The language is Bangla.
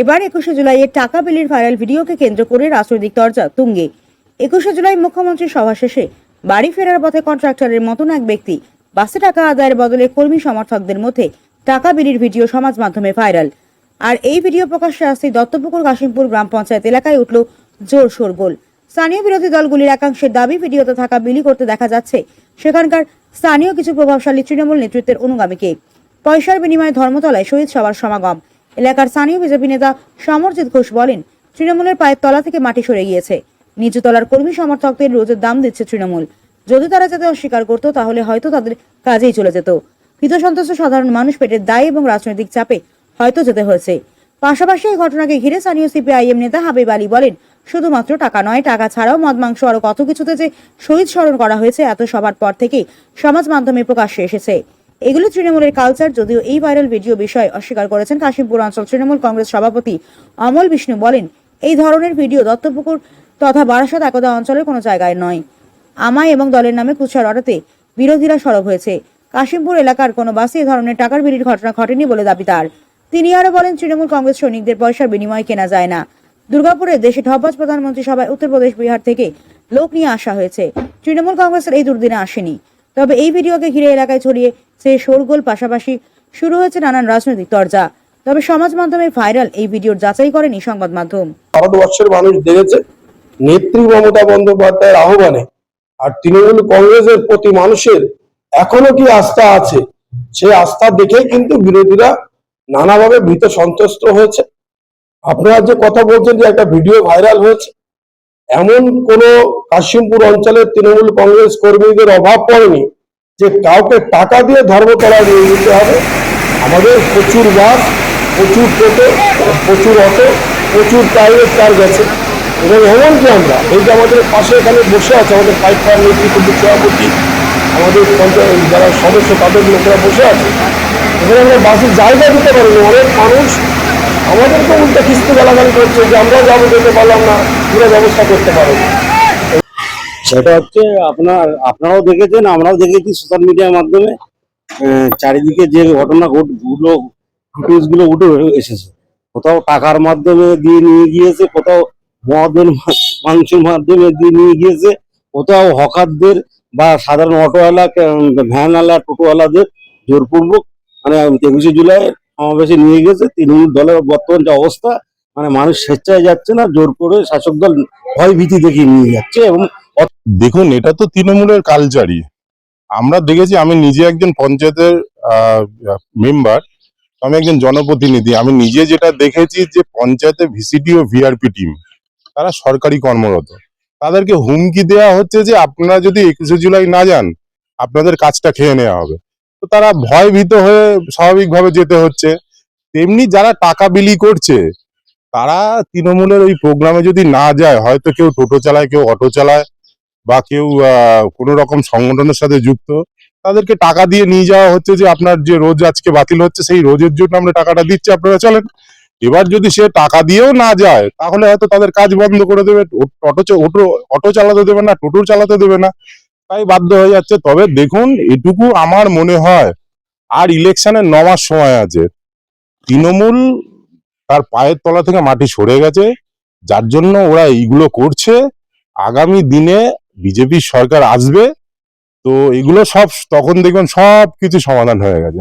এবার একুশে জুলাইয়ের টাকা বিলির ভাইরাল ভিডিওকে কেন্দ্র করে রাজনৈতিক চর্চা তুঙ্গে। একুশে জুলাই মুখ্যমন্ত্রী সভা শেষে বাড়ি ফেরার পথে কন্ট্রাক্টরের মতন এক ব্যক্তি বাসে টাকা আদায়ের বদলে কর্মী সমর্থকদের মধ্যে টাকা বিলির ভিডিও সমাজ মাধ্যমে ভাইরাল আর এই ভিডিও প্রকাশ্যে আসতেই দত্তপুকুর কাশিমপুর গ্রাম পঞ্চায়েত এলাকায় উঠল জোর শোরগোল স্থানীয় বিরোধী দলগুলির একাংশের দাবি, ভিডিওতে থাকা বিলি করতে দেখা যাচ্ছে সেখানকার স্থানীয় কিছু প্রভাবশালী তৃণমূল নেতৃত্বের অনুগামীকে। পয়সার বিনিময়ে ধর্মতলায় শহীদ সবার সমাগম। এলাকার স্থানীয় বিজেপি নেতা সমরজিৎ ঘোষ বলেন, তৃণমূলের পায়ের তলা থেকে মাটি সরে গিয়েছে। নিচু তলার কর্মী সমর্থকদের রোজের দাম দিচ্ছে তৃণমূল। যদি তারা যাতে অস্বীকার করতো, তাহলে হয়তো তাদের কাজেই চলে যেত। ভীত সন্ত্রস্ত সাধারণ মানুষ পেটের দায় এবং রাজনৈতিক চাপে হয়তো যেতে হয়েছে। পাশাপাশি এই ঘটনাকে ঘিরে স্থানীয় সিপিআইএম নেতা হাবিব আলী বলেন, শুধুমাত্র টাকা নয়, টাকা ছাড়াও মদ, মাংস আরও কত কিছুতে যে শহীদ স্মরণ করা হয়েছে, এত সবার পর থেকেই সমাজ মাধ্যমে প্রকাশ্যে এসেছে। এগুলো তৃণমূলের কালচার যদিও এই ভাইরাল ভিডিও বিষয়ে অস্বীকার করেছেন কাশিমপুর অঞ্চল তৃণমূল কংগ্রেস সভাপতি অমল বিষ্ণু। বলেন, এই ধরনের ভিডিও দত্তপুকুর তথা বারাসাত একদা অঞ্চলের কোনো জায়গায় নয়। আমায় এবং দলের নামে কুৎসা রটাতে বিরোধীরা সরব হয়েছে। কাশিমপুর এলাকার কোনো বাসে এ ধরনের টাকার বিলির ঘটনা ঘটেনি বলে দাবি তার। তিনি আরও বলেন, তৃণমূল কংগ্রেস সৈনিকদের পয়সার বিনিময়ে কেনা যায় না। দুর্গাপুরে দেশে ঢপবাজ প্রধানমন্ত্রী সভায় উত্তরপ্রদেশ বিহার থেকে লোক নিয়ে আসা হয়েছে। তৃণমূল কংগ্রেসের এই দুর্দিনে আসেনি। তবে এই ভিডিওকে ঘিরে এলাকায় ছড়িয়ে সে শোরগোল পাশাপাশি শুরু হয়েছে নানান রাজনৈতিক চর্চা তবে সমাজ মাধ্যমে ভাইরাল এই ভিডিওর যাচাই করেনি সংবাদ মাধ্যম। ভারতবর্ষের মানুষ দেখেছে, নেত্রী মমতা বন্দ্যোপাধ্যায়ের আহ্বানে আর তৃণমূল কংগ্রেসের প্রতি মানুষের এখনও কি আস্থা আছে সেই আস্থা দেখেই কিন্তু বিরোধীরা নানাভাবে ভীত সন্ত্রস্ত হয়েছে। আপনারা যে কথা বলছেন যে একটা ভিডিও ভাইরাল হয়েছে, এমন কোন কাশিমপুর অঞ্চলের তৃণমূল কংগ্রেস কর্মীদের অভাব পড়েনি যে কাউকে টাকা দিয়ে ধর্মতলায় নিয়ে যেতে হবে। আমাদের প্রচুর বাস প্রচুর টোটো, প্রচুর অটো, প্রচুর প্রাইভেট কার গেছে। এবং এমনকি আমরা, এই যে আমাদের পাশে এখানে বসে আছে আমাদের পাইপ ফায়ার নেতৃত্ব সভাপতি, আমাদের পঞ্চায়েত যারা সদস্য তাদের লোকেরা বসে আছে। এখানে আমরা বাসের জায়গা দিতে পারিনি, অনেক মানুষ। আমাদেরকে উল্টা কিস্তি গালাগালি করছে যে আমরা যাব যেতে পারলাম না, পুরো ব্যবস্থা করতে পারব। সেটা হচ্ছে আপনার, আপনারাও দেখেছেন, আমরাও দেখেছি সোশ্যাল মিডিয়ার মাধ্যমে চারিদিকে যে ঘটনা ঘট- গুলো উঠে এসেছে। কোথাও টাকার মাধ্যমে দিয়ে নিয়ে গিয়েছে, কোথাও মদের মাংসের মাধ্যমে দিয়ে নিয়ে গিয়েছে, কোথাও হকারদের বা সাধারণ অটোওয়ালা ভ্যানওয়ালা, টোটোওয়ালাদের জোরপূর্বক মানে একুশে জুলাই সমাবেশে নিয়ে গেছে তৃণমূল দলের বর্তমান যে অবস্থা মানে মানুষ স্বেচ্ছায় যাচ্ছে না, জোর করে শাসক দল ভয় ভীতি দেখিয়ে নিয়ে যাচ্ছে এবং দেখুন, এটা তো তৃণমূলের কালচারই। আমরা দেখেছি, আমি নিজে একজন পঞ্চায়েতের মেম্বার, আমি একজন জনপ্রতিনিধি। আমি নিজে যেটা দেখেছি যে পঞ্চায়েতে ভিসিটি ও ভিআরপি টিম, তারা সরকারি কর্মরত। তাদেরকে হুমকি দেওয়া হচ্ছে যে, আপনারা যদি একুশে জুলাই না যান, আপনাদের কাজটা খেয়ে নেওয়া হবে। তো তারা ভয় ভীত হয়ে স্বাভাবিকভাবে যেতে হচ্ছে। তেমনি যারা টাকা বিলি করছে, তারা তৃণমূলের ওই প্রোগ্রামে যদি না যায়, হয়তো কেউ টোটো চালায়, কেউ অটো চালায় বা কেউ কোনো রকম সংগঠনের সাথে যুক্ত, তাদেরকে টাকা দিয়ে নিয়ে যাওয়া হচ্ছে যে আপনার যে রোজ আজকে বাতিল হচ্ছে, সেই রোজের জন্য আমরা টাকাটা দিচ্ছি, আপনারা চলেন। এবার যদি সে টাকা দিয়েও না যায়, তাহলে হয়তো তাদের কাজ বন্ধ করে দেবে, অটো অটো অটো চালাতে দেবে না, টোটো চালাতে দেবে না, তাই বাধ্য হয়ে যাচ্ছে। তবে দেখুন, এটুকু আমার মনে হয়, আর ইলেকশনের ন মাস সময় আছে। তৃণমূল তার পায়ের তলা থেকে মাটি সরে গেছে, যার জন্য ওরা এইগুলো করছে। আগামী দিনে বিজেপি সরকার আসবে তো এগুলো সব তখন দেখবেন সব কিছু সমাধান হয়ে গেছে।